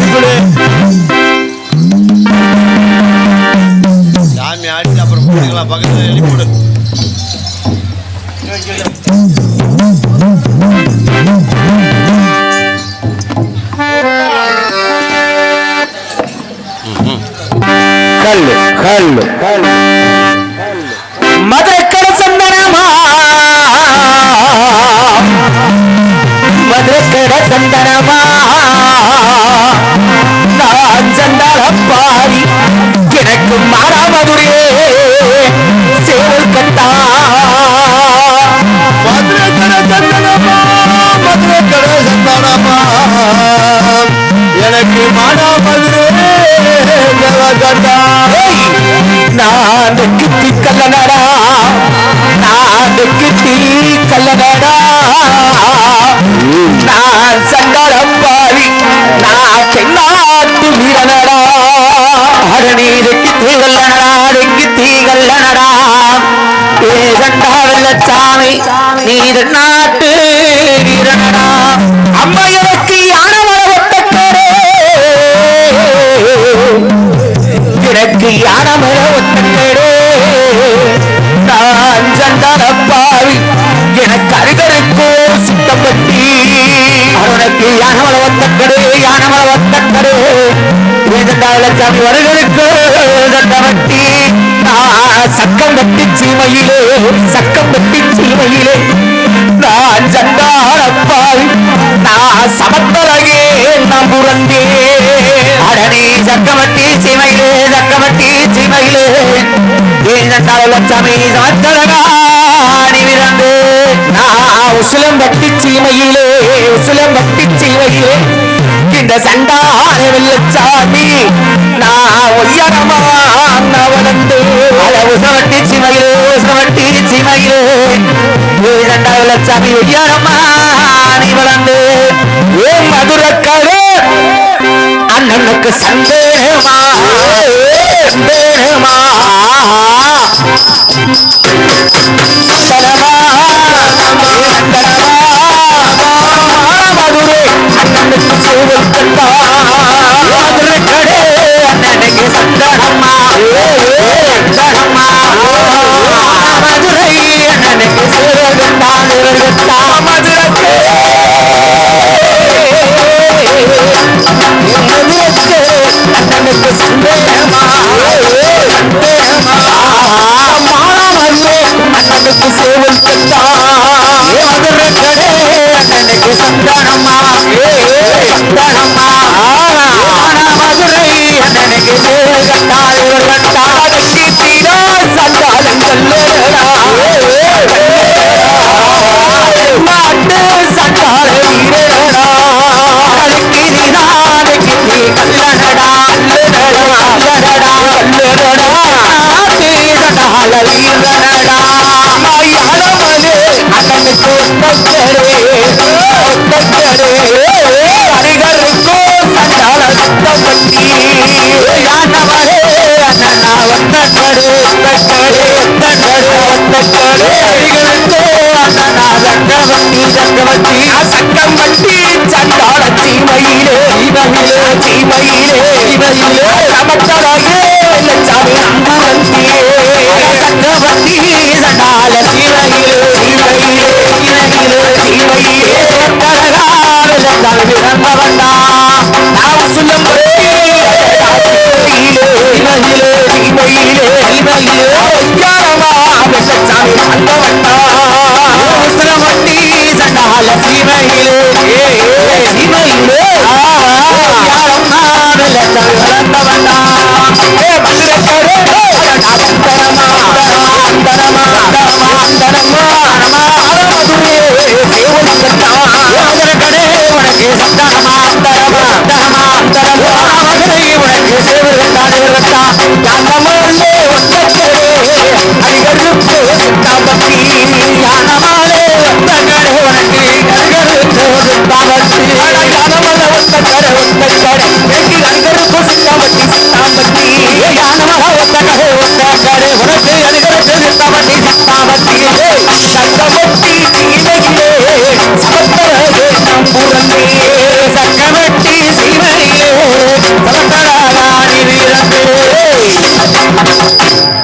எழுப்பிடு சாமி ஆடி அப்புறம் போட்டுக்கலாம் பக்கத்துல எழுப்பிடு கல்லு கல்லு மதுரைக்கட சந்தனமா மதுரைக்கட சந்தனமா நீர் நாட்டு வீரனடா. அம்மா எனக்கு எனக்கு யானமர நான் சந்தான எனக்கு அருகருக்கோ சித்தப்பட்டி அவனுக்கு யானமர ஒத்தக்கடே யானமர ஒத்தக்கடே சாமி வருகளுக்கு சட்டவட்டி நான் சக்கம் கட்டி சீமையிலே சக்கம் கட்டி சீமையிலே நான் சண்டான நான் சமத்தலகே நம்புறந்தே அடனே சக்கமட்டி சீமையிலே சக்கமட்டி சீமையிலே ஏழாமி சமத்தலகா நிமிரந்து நான் உசிலம்பட்டி சீமையிலே உசிலம்பட்டி சீமையிலே. இந்த சண்டான வெள்ளச்சாமி நான் ஒய்யரமா வளர்ந்து அட உசவட்டி சிமையில் உசவட்டி சிமையில் ஏழண்டா வெள்ளச்சாமி ஒய்யரமா நீ வளர்ந்து ஏ மதுரக்கடே அண்ணனுக்கு சந்தேகமா சீமையிலே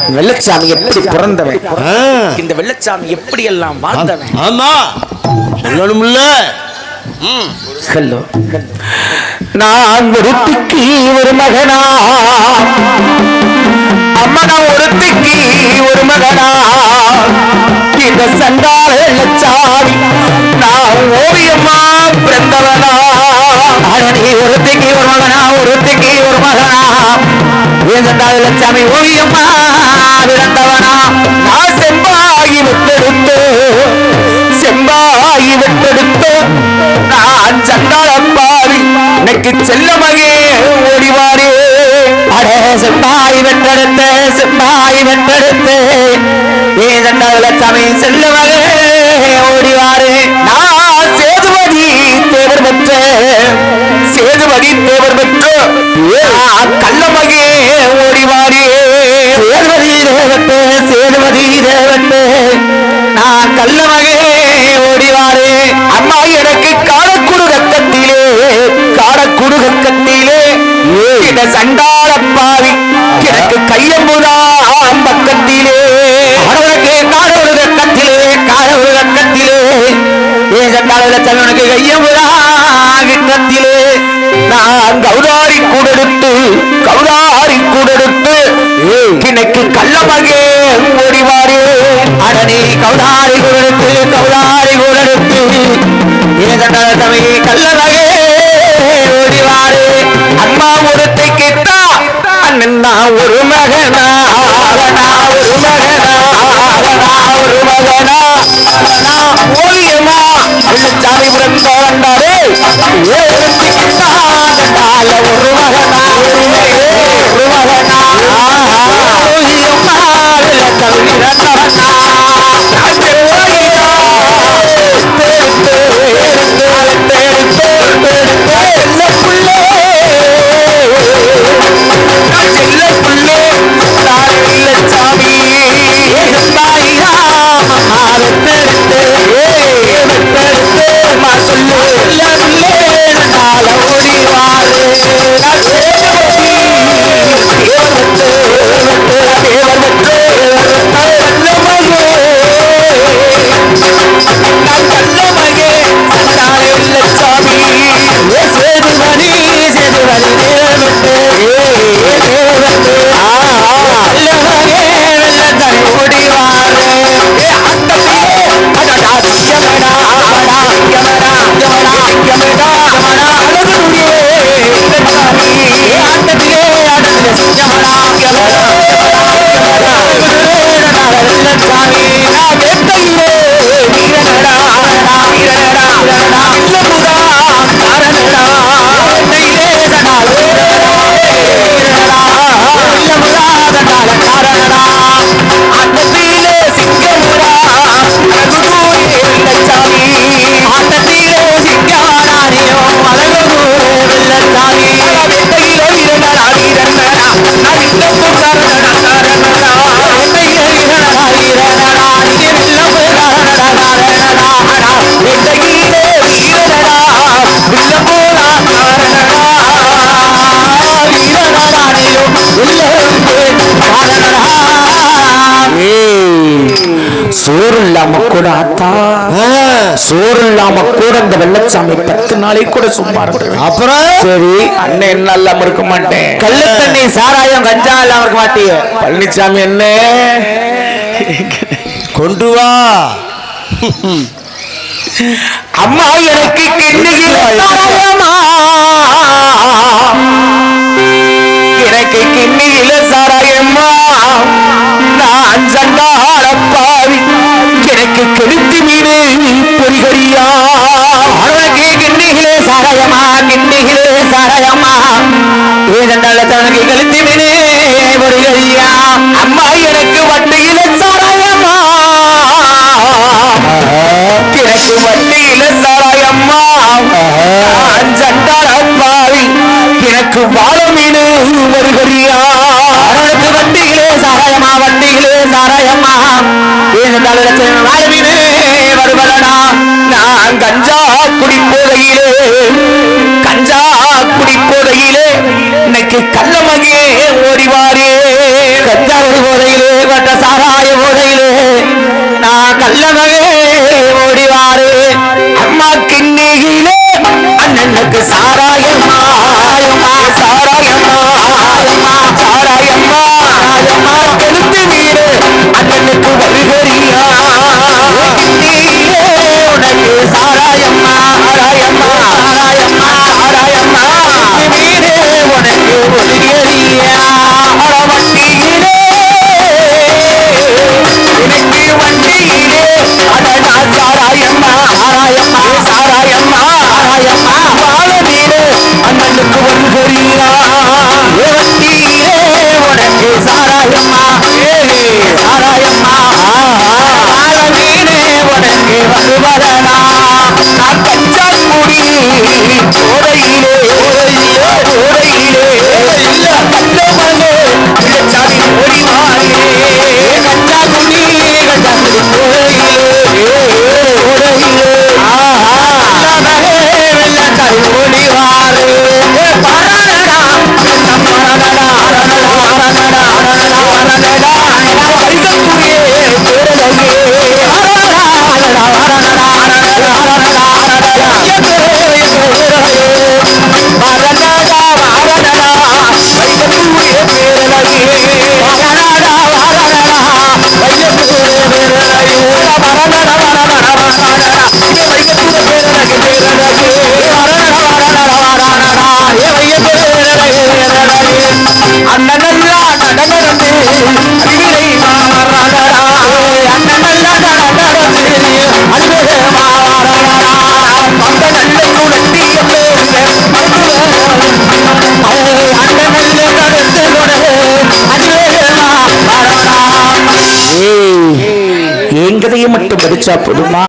வெள்ளச்சாமி எப்படி பிறந்தவன்? இந்த வெள்ளச்சாமி எப்படி எல்லாம் வாழ்ந்தவன் ஆமா. சொல்லணும்ல. ஹலோ. நான் ஒருத்திக்கு ஒரு மகனா. அம்மனா ஒருத்திக்கு ஒரு மகனா. இந்த சண்டாள லட்சாமி நான் ஓவியமா பிறந்தவனா. நீ ஒருத்திக்கு ஒரு மகனா ஒருத்திக்கு ஒரு மகனா. இந்த சண்டாள லட்சாமி ஓவியமா பிறந்தவனா. நான் செம்பாகி விட்டெடுத்து செம்பாகி விட்டெடுத்து நான் சண்டாளப்பாவி எனக்கு செல்ல மகே ஓடிவாரே. அட செம்பாய் வெட்டெடுத்து செம்பாய் வெட்டெடுத்து ஏ சண்டாள சாமி செல்ல மகே ஓடிவாரே. நான் சேதுபதி தேவர் பெற்ற சேதுபதி தேவர் பெற்ற கள்ளமகே ஓடிவாரே. சேதுபதி தேவட்டு சேதுபதி தேவட்டு நான் கள்ளமகே ஓடிவாரே. அம்மா எனக்கு காரக்குடு ரக்கத்திலே காரக்குடு ரக்கத்திலே இந்த சண்டாள பாவி எனக்கு கையம்புதான் சண்டாள உனக்கு விண்ணத்திலே நான் கௌதாரி கூடெடுத்து கௌதாரி கூடெடுத்து சாமி சோறு இல்லாம கூட ஆத்தா. சோறு இல்லாம கூட இந்த வெள்ளச்சாமி பத்து நாளைக்கு கூட சும்மா அப்புறம்? சரி. அண்ணன் என்ன இல்லாம இருக்க மாட்டேன் கள்ள தண்ணி சாராயம் கஞ்சா இல்லாம இருக்க மாட்டீங்க பழனிசாமி என்ன? கொண்டு வா. அம்மா எனக்கு கிண்ணுகிற எனக்கு கள்ளமங்கே ஓடிவாரே. கஞ்சாவது போதையிலே வட்ட சாராய போதையிலே நான் கள்ளமகே ஓடிவாரே. அம்மா கிண்ணியிலே அண்ணனுக்கு சாரா என் போதுமா?